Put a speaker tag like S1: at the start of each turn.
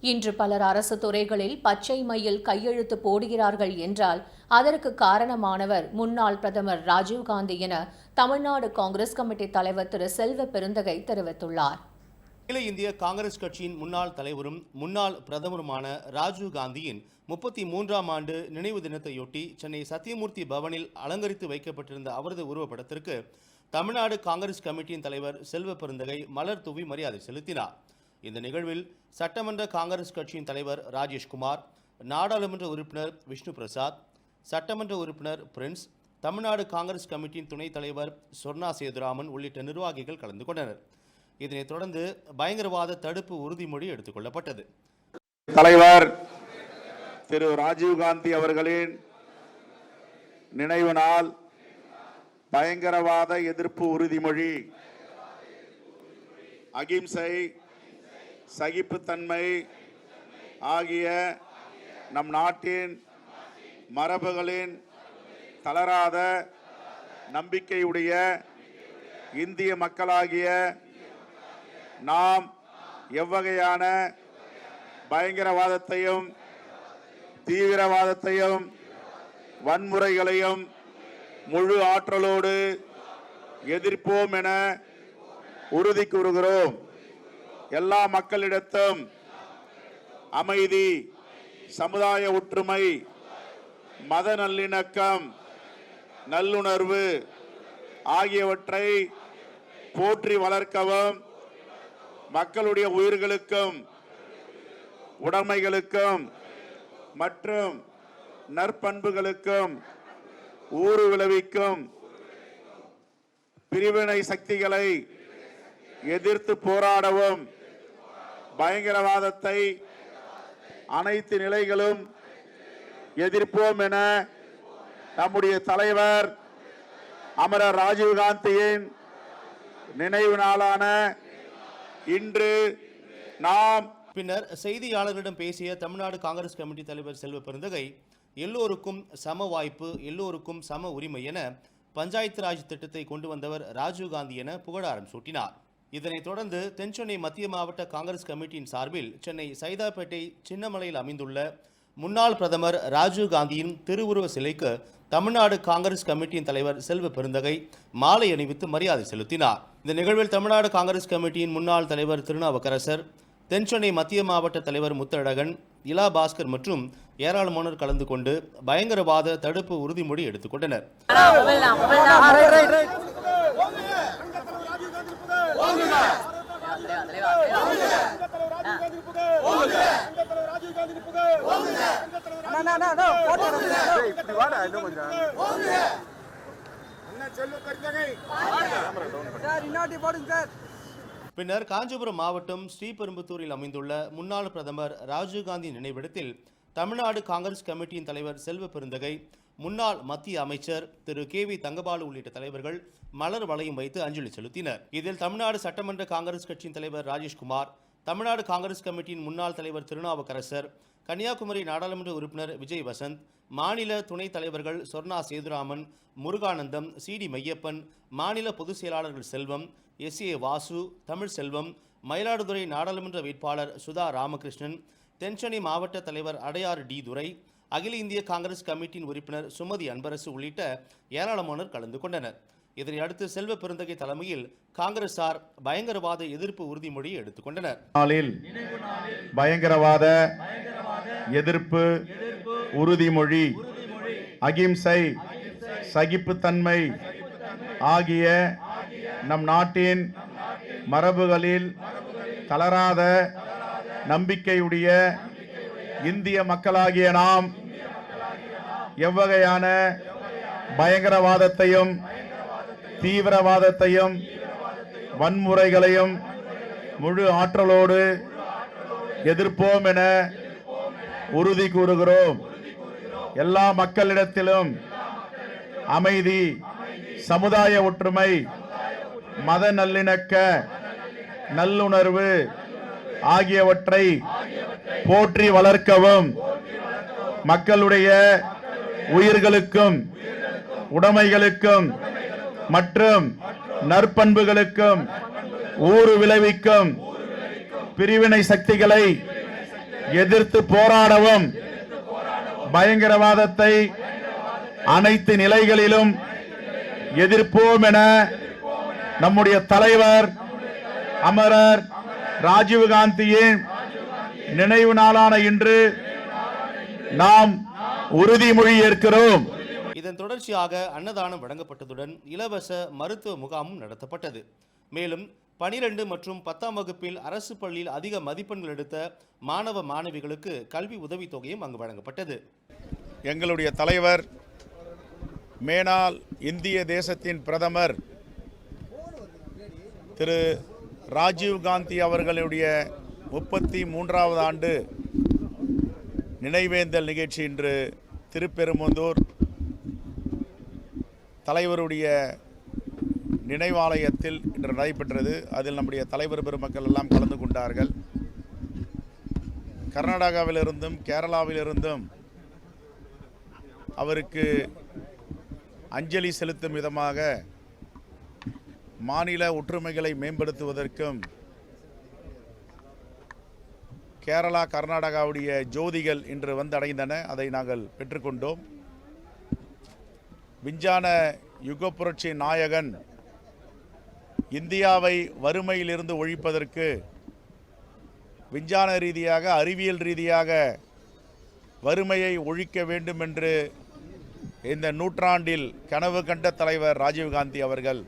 S1: இன்று பலர் அரசு துறைகளில் பச்சை மையில் கையெழுத்து போடுகிறார்கள் என்றால் அதற்கு காரணமானவர் முன்னாள் பிரதமர் ராஜீவ்காந்தி என தமிழ்நாடு காங்கிரஸ் கமிட்டி தலைவர் திரு செல்வ பெருந்தகை தெரிவித்துள்ளார்.
S2: அகில இந்திய காங்கிரஸ் கட்சியின் முன்னாள் தலைவரும் முன்னாள் பிரதமருமான ராஜீவ் காந்தியின் முப்பத்தி மூன்றாம் ஆண்டு நினைவு தினத்தையொட்டி சென்னை சத்தியமூர்த்தி பவனில் அலங்கரித்து வைக்கப்பட்டிருந்த அவரது உருவப்படத்திற்கு தமிழ்நாடு காங்கிரஸ் கமிட்டியின் தலைவர் செல்வ பெருந்தகை மலர் தூவி மரியாதை செலுத்தினார். இந்த நிகழ்வில் சட்டமன்ற காங்கிரஸ் கட்சியின் தலைவர் ராஜேஷ்குமார் நாடாளுமன்ற உறுப்பினர் விஷ்ணு பிரசாத் சட்டமன்ற உறுப்பினர் பிரின்ஸ் தமிழ்நாடு காங்கிரஸ் கமிட்டியின் துணைத் தலைவர் சொர்ணா சேதுராமன் உள்ளிட்ட நிர்வாகிகள் கலந்து கொண்டனர். இதனைத் தொடர்ந்து பயங்கரவாத தடுப்பு உறுதிமொழி எடுத்துக்கொள்ளப்பட்டது
S3: தலைவர் திரு ராஜீவ்காந்தி அவர்களின் நினைவு நாள் பயங்கரவாத எதிர்ப்பு உறுதிமொழி அகிம்சை சகிப்புத்தன்மை ஆகிய நம் நாட்டின் மரபுகளின் தளராத நம்பிக்கையுடைய இந்திய மக்களாகிய நாம் எவ்வகையான பயங்கரவாதத்தையும் தீவிரவாதத்தையும் வன்முறைகளையும் முழு ஆற்றலோடு எதிர்ப்போம் என உறுதி கூறுகிறோம். எல்லா மக்களிடத்தும் அமைதி சமுதாய ஒற்றுமை மத நல்லிணக்கம் நல்லுணர்வு ஆகியவற்றை போற்றி வளர்க்கவும் மக்களுடைய உயிர்களுக்கும் உடைமைகளுக்கும் மற்றும் நற்பண்புகளுக்கும் ஊறு விளைவிக்கும் பிரிவினை சக்திகளை எதிர்த்து போராடவும் பயங்கரவாதத்தை அனைத்து நிலைகளும் எதிர்ப்போம் என நம்முடைய தலைவர் அமரர் ராஜீவ்காந்தியின் நினைவு நாளான இன்று நாம்
S2: பின்னர் செய்தியாளர்களிடம் பேசிய தமிழ்நாடு காங்கிரஸ் கமிட்டி தலைவர் செல்வ பெருந்தகை எல்லோருக்கும் சம வாய்ப்பு எல்லோருக்கும் சம உரிமை என பஞ்சாயத்து ராஜ் திட்டத்தை கொண்டு வந்தவர் ராஜீவ்காந்தி என புகழாரம் சூட்டினார். இதனைத் தொடர்ந்து தென்சென்னை மத்திய மாவட்ட காங்கிரஸ் கமிட்டியின் சார்பில் சென்னை சைதாப்பேட்டை சின்னமலையில் அமைந்துள்ள முன்னாள் பிரதமர் ராஜீவ் காந்தியின் திருவுருவ சிலைக்கு தமிழ்நாடு காங்கிரஸ் கமிட்டியின் தலைவர் செல்வ பெருந்தகை மாலை அணிவித்து மரியாதை செலுத்தினார் இந்த நிகழ்வில் தமிழ்நாடு காங்கிரஸ் கமிட்டியின் முன்னாள் தலைவர் திருநாவுக்கரசர் தென்சென்னை மத்திய மாவட்ட தலைவர் முத்தழகன் இலா பாஸ்கர் மற்றும் ஏராளமானோர் கலந்து கொண்டு பயங்கரவாத தடுப்பு உறுதிமொழி எடுத்துக்கொண்டனர் பின்னர் காஞ்சிபுரம் மாவட்டம் ஸ்ரீபெரும்புத்தூரில் அமைந்துள்ள முன்னாள் பிரதமர் ராஜீவ்காந்தி நினைவிடத்தில் தமிழ்நாடு காங்கிரஸ் கமிட்டியின் தலைவர் செல்வ பெருந்தகை முன்னாள் மத்திய அமைச்சர் திரு கே வி தங்கபாலு உள்ளிட்ட தலைவர்கள் மலர் வளையம் வைத்து அஞ்சலி செலுத்தினர். இதில் தமிழ்நாடு சட்டமன்ற காங்கிரஸ் கட்சியின் தலைவர் ராஜேஷ்குமார் தமிழ்நாடு காங்கிரஸ் கமிட்டியின் முன்னாள் தலைவர் திருநாவுக்கரசர் கன்னியாகுமரி நாடாளுமன்ற உறுப்பினர் விஜய் வசந்த் மாநில துணைத் தலைவர்கள் சொர்ணா சேதுராமன் முருகானந்தம் சிடி மையப்பன் மாநில பொதுச் செயலாளர்கள் செல்வம் எஸ் ஏ வாசு தமிழ் செல்வம் மயிலாடுதுறை நாடாளுமன்ற வேட்பாளர் சுதா ராமகிருஷ்ணன் தென்சென்னை மாவட்ட தலைவர் அடையாறு டி துரை அகில இந்திய காங்கிரஸ் கமிட்டியின் உறுப்பினர் சுமதி அன்பரசு உள்ளிட்ட ஏராளமானோர் கலந்து கொண்டனர். இதனை அடுத்து செல்வ பெருந்தகை தலைமையில் காங்கிரசார் பயங்கரவாத எதிர்ப்பு உறுதிமொழியை எடுத்துக்கொண்டனர்
S3: நாளில் பயங்கரவாத எதிர்ப்பு உறுதிமொழி அகிம்சை சகிப்புத்தன்மை ஆகிய நம் நாட்டின் மரபுகளில் தளராத நம்பிக்கையுடைய இந்திய மக்களாகிய நாம் எவ்வகையான பயங்கரவாதத்தையும் தீவிரவாதத்தையும் வன்முறைகளையும் முழு ஆற்றலோடு எதிர்ப்போம் என உறுதி கூறுகிறோம். எல்லா மக்களிடத்திலும் அமைதி சமுதாய ஒற்றுமை மத நல்லிணக்க நல்லுணர்வு ஆகியவற்றை போற்றி வளர்க்கவும். மக்களுடைய உயிர்களுக்கும் உடைமைகளுக்கும் மற்றும் நற்பண்புகளுக்கும் ஊறு விளைவிக்கும் பிரிவினை சக்திகளை எதிர்த்து போராடவும். பயங்கரவாதத்தை அனைத்து நிலைகளிலும் எதிர்ப்போம் என நம்முடைய தலைவர் அமரர் ராஜீவ்காந்தியின் நினைவு நாளான இன்று நாம் உறுதிமொழி ஏற்கிறோம்.
S2: இதன் தொடர்ச்சியாக அன்னதானம் வழங்கப்பட்டதுடன் இலவச மருத்துவ முகாமும் நடத்தப்பட்டது. மேலும் பனிரெண்டு மற்றும் பத்தாம் வகுப்பில் அரசு பள்ளியில் அதிக மதிப்பெண்கள் எடுத்த மாணவ மாணவிகளுக்கு கல்வி உதவித்தொகையும் அங்கு வழங்கப்பட்டது.
S3: எங்களுடைய தலைவர் மேனால் இந்திய தேசத்தின் பிரதமர் திரு ராஜீவ் காந்தி அவர்களுடைய முப்பத்தி மூன்றாவது ஆண்டு நினைவேந்தல் நிகழ்ச்சி இன்று திருப்பெரும்புந்தூர் தலைவருடைய நினைவாலயத்தில் இன்று நடைபெற்றது. அதில் நம்முடைய தலைவர் பெருமக்கள் எல்லாம் கலந்து கொண்டார்கள். கர்நாடகாவிலிருந்தும் கேரளாவிலிருந்தும் அவருக்கு அஞ்சலி செலுத்தும் விதமாக மாநில ஒற்றுமைகளை மேம்படுத்துவதற்கும் கேரளா கர்நாடகாவுடைய ஜோதிகள் இன்று வந்தடைந்தன. அதை நாங்கள் பெற்றுக்கொண்டோம். விஞ்ஞான யுக புரட்சி நாயகன் இந்தியாவை வறுமையிலிருந்து ஒழிப்பதற்கு விஞ்ஞான ரீதியாக அறிவியல் ரீதியாக வறுமையை ஒழிக்க வேண்டும் என்று இந்த நூற்றாண்டில் கனவு கண்ட தலைவர் ராஜீவ்காந்தி அவர்கள்